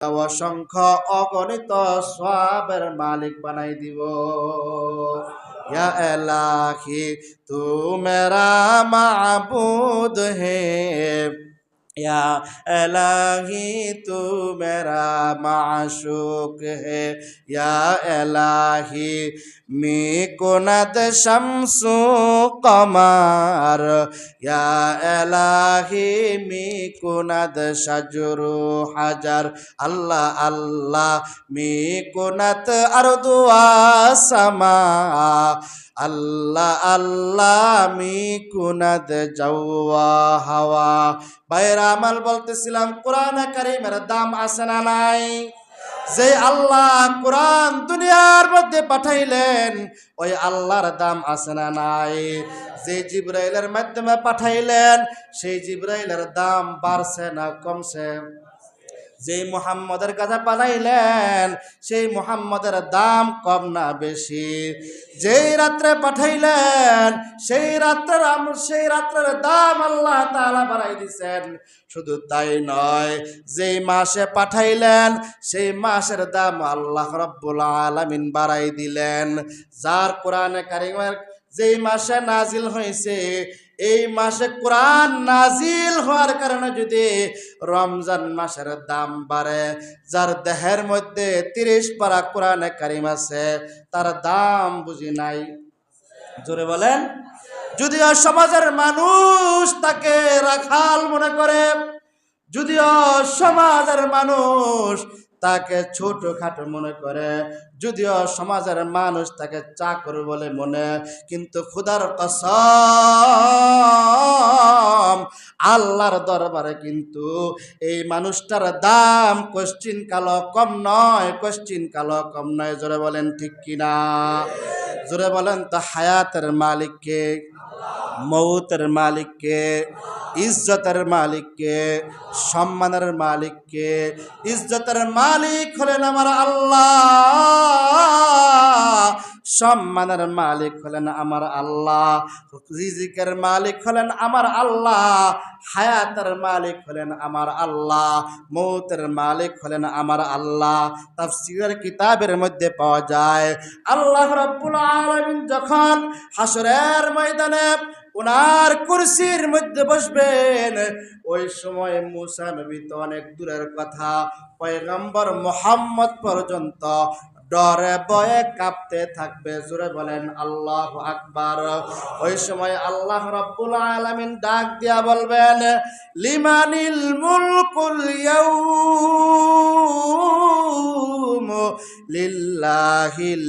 অসংখ্য অগণিত সাবের মালিক বানাই দিব। তুমেরা মাহবুদ হে। یا الہی تو میرا معشوق ہے یا الہی می کند شمس قمر یا الہی می کند شجر حجر اللہ اللہ می کند اردو سما আল্লাহ আল্লাহ, আমি কুনাদ যাওয়া হাওয়া। বাইরা আমাল বলতেছিলাম, কোরআন কারিমের দাম আছে না নাই? যে আল্লাহ কোরআন দুনিয়ার মধ্যে পাঠাইলেন, ওই আল্লাহর দাম আছে না নাই? যে জিব্রাইলের মাধ্যমে পাঠাইলেন, সেই জিব্রাইলের দাম বাড়ছে না কমছে? যেই মুহাম্মদের কাছে পাঠাইলেন সেই মুহাম্মদের দাম কম না বেশি। যেই রাত্রে পাঠাইলেন, সেই রাত্রের সেই রাত্রের দাম আল্লাহ তালা বাড়াই দিছেন। শুধু তাই নয়, যেই মাসে পাঠাইলেন, সেই মাসের দাম আল্লাহ রব্বুল আলামিন বাড়াই দিলেন। যার কোরআনে কারিমের যেই মাসে নাজিল হয়েছে এই মাসে কোরআন নাজিল হওয়ার কারণে যদি রমজান মাসের দাম বাড়ে, যার দেহের মধ্যে তিরিশ পারা কোরআনে কারিম আছে, তার দাম বুঝি নাই। জোরে বলেন। যদিও সমাজের মানুষ তাকে রাখাল মনে করে, যদিও সমাজের মানুষ তাকে ছোট খাটো মনে করে। যদিও সমাজের মানুষ তাকে চাকর বলে মনে, কিন্তু খুদার কসম, আল্লাহর দরবারে কিন্তু এই মানুষটার দাম কোশ্চিন কালো কম নয় কোশ্চিন কালো কম নয়। জোরে বলেন ঠিক কিনা? জোরে বলেন তো হায়াতের মালিককে। মৌতের মালিককে, ইজ্জতের মালিককে, সম্মানের মালিককে, ইজ্জতের মালিক হলেন আমার আল্লাহ। সম্মানের মালিক হলেন আমার আল্লাহ। রিজিকের মালিক হলেন আমার আল্লাহ। হায়াতের মালিক হলেন আমার আল্লাহ। মৌতের মালিক হলেন আমার আল্লাহ। তাফসীরের কিতাবের মধ্যে পাওয়া যায়, আল্লাহ রাব্বুল আলামিন যখন হাসরের ময়দানে ওনার কুরসির মধ্যে বসবেন। ওই সময় মুসা নবী তো অনেক দূরের কথা। পয়গম্বর মোহাম্মদ পর্যন্ত ডরে বয়ে কাঁপতে থাকবে। জোরে বলেন, আল্লাহ আকবার। ওই সময় আল্লাহ রাব্বুল আলামিন ডাক দিয়া বলবেন, লিমানিল মুলকুল ইয়াউম লিল্লাহিল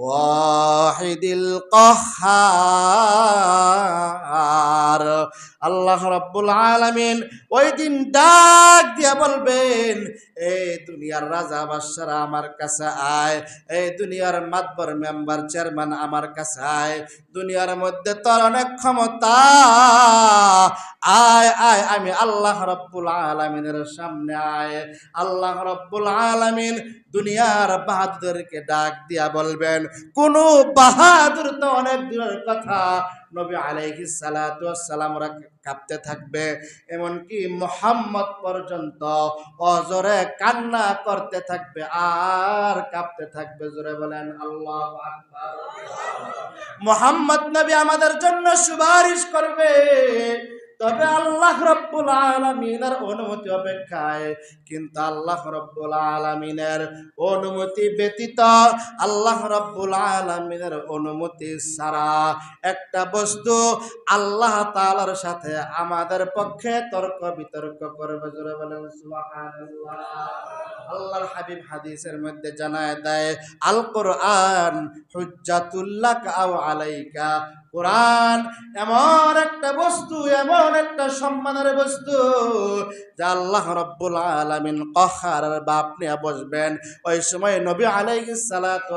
ওয়াহিদিল কাহ্হার আল্লাহ রাব্বুল আলামিন ওই দিন ডাক দিয়া বলবেন এই দুনিয়ার রাজা বাদশারা আমার কাছে আয় এই দুনিয়ার মাতবর মেম্বার চেয়ারম্যান আমার কাছে আয়, দুনিয়ার মধ্যে তোর অনেক ক্ষমতা, আয় আয়, আমি আল্লাহ রব্বুল আলমিনের সামনে আয়। আল্লাহ রব্বুল আলমিন দুনিয়ার বাহাদুরকে ডাক দিয়া বলবেন কোন বাহাদুর তো অনেক দূরের কথা। নবী আলাইহি সালাতু সালামরা কাঁপতে থাকবে, এমনকি মোহাম্মদ পর্যন্ত অজরে কান্না করতে থাকবে, আর কাঁপতে থাকবে, জোরে বলেন, আল্লাহ মোহাম্মদ নবী আমাদের জন্য সুপারিশ করবে। তবে আল্লাহ রব্বুল আলমিনের অনুমতি অপেক্ষায় কিন্তু আল্লাহ রব্বুল আলমিনের অনুমতি ব্যতীত আল্লাহ রব্বুল আলমিনের অনুমতি ছাড়া একটা বস্তু আল্লাহ তালার সাথে আমাদের পক্ষে তর্ক বিতর্ক করবে। জোরে বলেন আল্লাহর হাবিব হাদিসের মধ্যে জানায় দেয় আল কোরআন হুজ্জাতুল্লাহ আলাইকা কোরআন এমন একটা বস্তু, এমন একটা সম্মানের বস্তু যা আল্লাহ রব্বুল আলামিন কহার বাপ নিয়ে বসবেন। ওই সময় নবী আলাইহিস সালাতু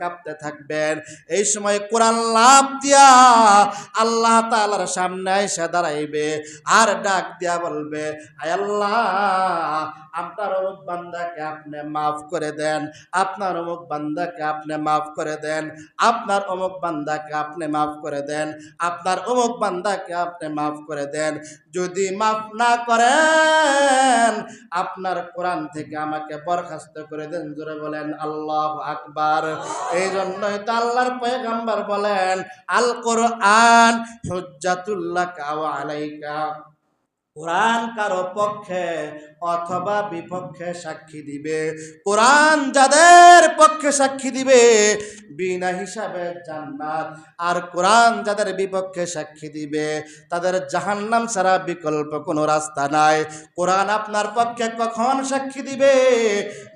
কাঁপতে থাকবেন। এই সময় কোরআন লাভ দিয়া আল্লাহ তাআলার সামনে এসে দাঁড়াইবে আর ডাক দিয়া বলবে, আয় আল্লাহ, আপনার অমুক বান্দাকে আপনি মাফ করে দেন, আপনার অমুক বান্দাকে আপনি মাফ করে দেন, আপনার অমুক বান্দাকে আপনি মাফ মাফ করে দেন। আপনার অমুক বান্দাকে আপনি মাফ করে দেন। যদি মাফ না করেন, আপনার কোরআন থেকে আমাকে বরখাস্ত করে দেন। জোরে বলেন, আল্লাহ আকবার। এই জন্যই তো আল্লাহর পয়গাম্বার বলেন, আল কোরআন হুজ্জাতুল্লাহ কাও আলাইকা। কোরআন কারও পক্ষে অথবা বিপক্ষে সাক্ষী দিবে। কোরআন যাদের পক্ষে সাক্ষী দিবে, বিনা হিসাবে জান্নাত। আর কোরআন যাদের বিপক্ষে সাক্ষী দিবে, তাদের জাহান্নাম ছাড়া বিকল্প কোনো রাস্তা নাই। কোরআন আপনার পক্ষে কখন সাক্ষী দিবে?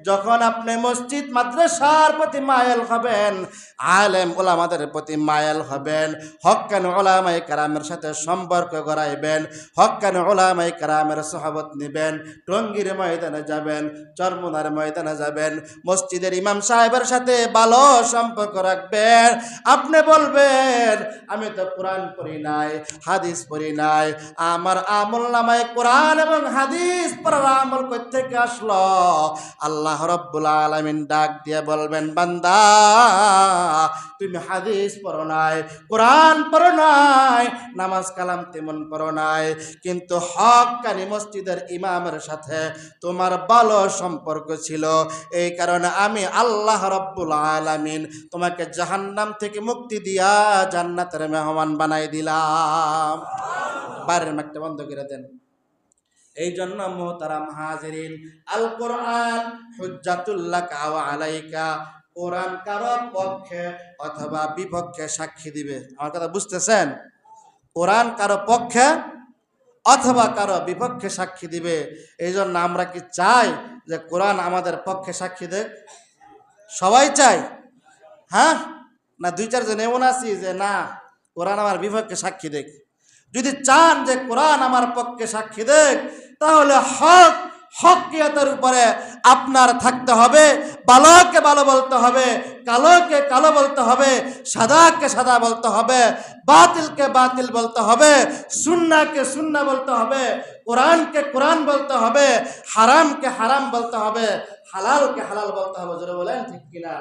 যখন আপনি মসজিদ, মাদ্রাসার প্রতি মায়েল হবেন, আলেম ওলামাদের প্রতি মায়েল হবেন, হকান ওলামাই কারামের সাথে সম্পর্ক গড়াইবেন, হকান ওলামাই কারামের সহবত নেবেন টঙ্গির ময়দানে যাবেন, চরমুনার ময়দানে যাবেন, মসজিদের ইমাম সাহেবের সাথে ভালো সম্পর্ক রাখবেন। আপনি বলবেন, আমি তো কোরআন পড়ি নাই, হাদিস পড়ি নাই, আমার আমল নামায় কোরআন এবং হাদিস পড়ার আমল থেকে আসলো? আল্লাহ রব্বুল আলমিন ডাক দিয়ে বলবেন, বান্দা, তুমি হাদিস পড়ো নাই, কোরআন পড়ো নাই, নামাজ কালাম তেমন পড়ো নাই, কিন্তু হক কানি মসজিদের ইমামের সাথে তোমার ভালো সম্পর্ক ছিল। এই কারণে আমি আল্লাহ রব্বুল আলামিন তোমাকে জাহান্নাম থেকে মুক্তি দিয়া জান্নাতের মেহমান বানাই দিলাম। বাইরের মাঠটা বন্ধ করে দেন। এই জন্য মোহতারাম হাজিরিন আল কোরআন হুজ্জাতুল্লাহ কাওয়া আলাইকা, কোরআন কারও পক্ষে অথবা বিপক্ষে সাক্ষী দিবে। আমার কথা বুঝতেছেন? কোরআন কারও পক্ষে অথবা কারও বিপক্ষে সাক্ষী দিবে। এই জন্য আমরা কি চাই যে কোরআন আমাদের পক্ষে সাক্ষী দেয় সবাই চাই। হ্যাঁ? না, দুই চারজন এমন আছি যে না, কোরআন আমার বিপক্ষে সাক্ষী দেখ যদি চান যে কোরআন আমার পক্ষে সাক্ষী দেখ তাহলে হক হকিয়তের উপরে আপনার থাকতে হবে ভালোকে ভালো বলতে হবে, কালোকে কালো বলতে হবে, সাদাকে সাদা বলতে হবে, বাতিলকে বাতিল বলতে হবে, সুন্নাকে সুন্না বলতে হবে, কোরআনকে কোরআন বলতে হবে, হারামকে হারাম বলতে হবে। হালালকে হালাল বলতে হবে, জোরে বলেন, ঠিক কিনা?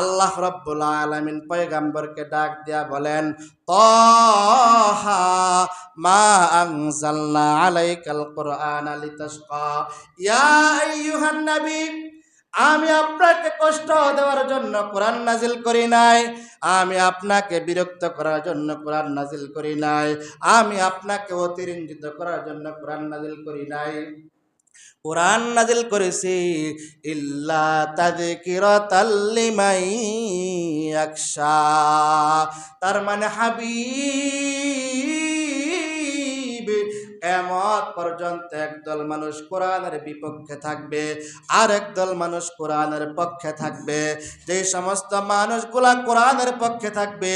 আল্লাহ রব্বুল আলামিন পয়গাম্বরকে ডাক দিয়া বলেন মা আমি আপনাকে কষ্ট দেওয়ার জন্য কোরআন নাজিল করি নাই, আমি আপনাকে বিরক্ত করার জন্য কোরআন নাজিল করি নাই, আমি আপনাকে অতিরঞ্জিত করার জন্য কোরআন নাজিল করি নাই। কোরআন নাজিল করেছে ইল্লা তাদের লিমান একসা তার মানে হাবিব এমত পর্যন্ত একদল মানুষ কোরআনের বিপক্ষে থাকবে, আর একদল মানুষ কোরআনের পক্ষে থাকবে। যে সমস্ত মানুষগুলা কোরআনের পক্ষে থাকবে,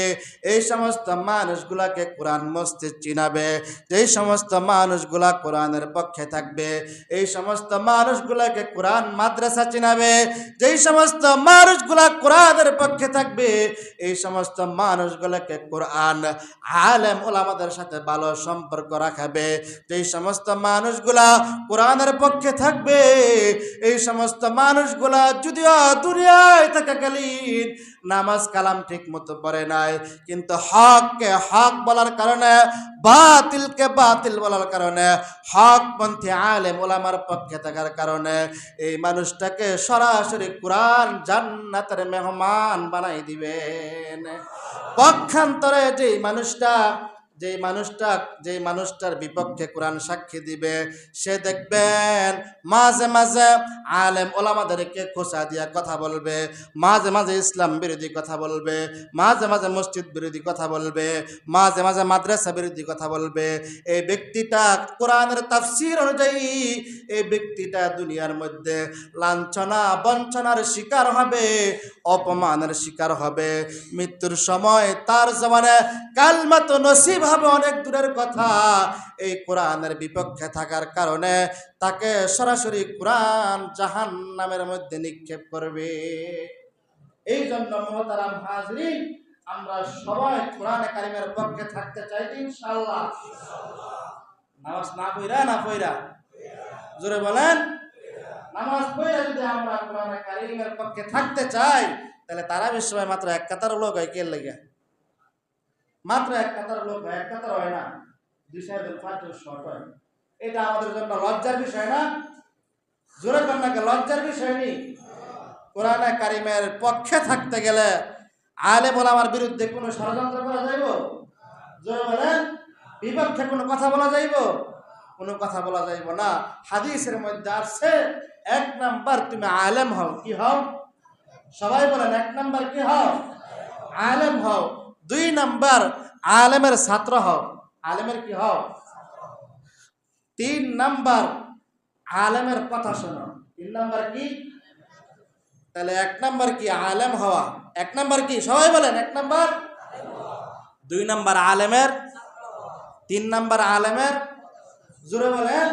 এই সমস্ত মানুষগুলাকে কোরআন মসজিদ চিনাবে। যেই সমস্ত মানুষগুলা কোরআনের পক্ষে থাকবে, এই সমস্ত মানুষগুলাকে কোরআন মাদ্রাসা চিনাবে। যেই সমস্ত মানুষগুলা কোরআনের পক্ষে থাকবে, এই সমস্ত মানুষগুলাকে কোরআন আলেম ওলামাদের সাথে ভালো সম্পর্ক রাখাবে। যেই সমস্ত মানুষগুলা কোরআনের পক্ষে থাকবে, এই সমস্ত মানুষগুলা যদিও দুনিয়ায় থাকাকালীন নামাজ কালাম ঠিক মতো পড়ে নাই, কিন্তু হককে হক বলার কারণে, বাতিলকে বাতিল বলার কারণে, হক হকপন্থী আলেম ওলামার পক্ষে থাকার কারণে, এই মানুষটাকে সরাসরি কোরআন জান্নাতের মেহমান বানাই দিবেন। পক্ষান্তরে যেই মানুষটা যেই মানুষটা, যেই মানুষটার বিপক্ষে কোরআন সাক্ষী দিবে, সে দেখবেন মাঝে মাঝে আলেম ওলামাদেরকে খোসা দিয়া কথা বলবে, মাঝে মাঝে ইসলাম বিরোধী কথা বলবে, মাঝে মাঝে মসজিদ বিরোধী কথা বলবে, মাঝে মাঝে মাদ্রাসা বিরোধী কথা বলবে। এই ব্যক্তিটা কোরআনের তাফসির অনুযায়ী এই ব্যক্তিটা দুনিয়ার মধ্যে লাঞ্ছনা, বঞ্চনার শিকার হবে, অপমানের শিকার হবে। মৃত্যুর সময় তার জমানে কালমাত নসিব হবে অনেক দূরের কথা এই কোরআনের বিপক্ষে থাকার কারণে তাকে সরাসরি কোরআন জাহান নামের মধ্যে নিক্ষেপ করবে। এই জন্য মহতারাম হাজরিন, আমরা সবাই কোরআনে কারিমের পক্ষে থাকতে চাই তো ইনশাআল্লাহ। নামাজ না পইরা না পইরা জোরে বলেন? নামাজ পড়ে যদি আমরা কোরআনে কারিমের পক্ষে থাকতে চাই, তাহলে তারা সময় মাত্র এক কাতার লোক হয়, কে লেগে? মাত্র এক কাতার লোক এক কাতার হয় না। দুই সাইডের পাঁচজন শর্ট হয়। এটা আমাদের জন্য লজ্জার বিষয় না? জোরে কন্যাকে লজ্জার বিষয় নেই? কোরআনে কারিমের পক্ষে থাকতে গেলে আলে বলে আমার বিরুদ্ধে কোনো ষড়যন্ত্র করা যাইব? জোরে বলেন, বিপক্ষে কোনো কথা বলা যাইব? কোনো কথা বলা যাইব না। হাদিসের মধ্যে আসছে, এক নাম্বার তুমি আলেম হও, কি হও? সবাই বলেন, এক নাম্বার কি হও? আলেম হও। দুই নাম্বার আলেমের ছাত্র হও। আলেমের কি হও? তিন নাম্বার আলেমের কথা শোনো। তিন নাম্বার কি? তাহলে এক নাম্বার কি আলেম হওয়া? এক নাম্বার কি? সবাই বলেন, এক নাম্বার। দুই নাম্বার আলেমের। তিন নাম্বার আলেমের। জোরে বলেন।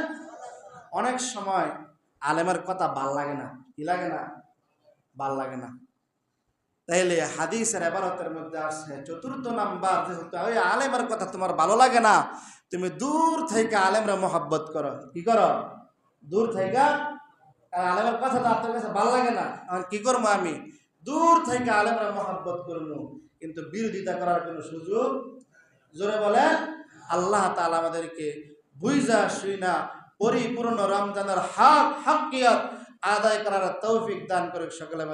অনেক সময় আলেমের কথা ভালো লাগে না। কি লাগে না? ভালো লাগে না। তাইলে হাদিসের এবারতের মধ্যে আসছে, চতুর্থ নাম্বার যেহেতু, ওই আলেমের কথা তোমার ভালো লাগে না, তুমি দূর থেকে আলেমরা মোহাব্বত করো। কি করো? দূর থেকে? আলেমের কথা তো আপনার কাছে ভালো লাগে না। এখন কি করব আমি? দূর থেকে আলেমরা মোহাব্বত করব। কিন্তু বিরোধিতা করার কোনো সুযোগ জোরে বলে, আল্লাহ তালা আমাদেরকে বুঝা, শুইনা, পরিপূর্ণ রমজানের হক, হকিয়ত আদায় করার তৌফিক দান করে সকলে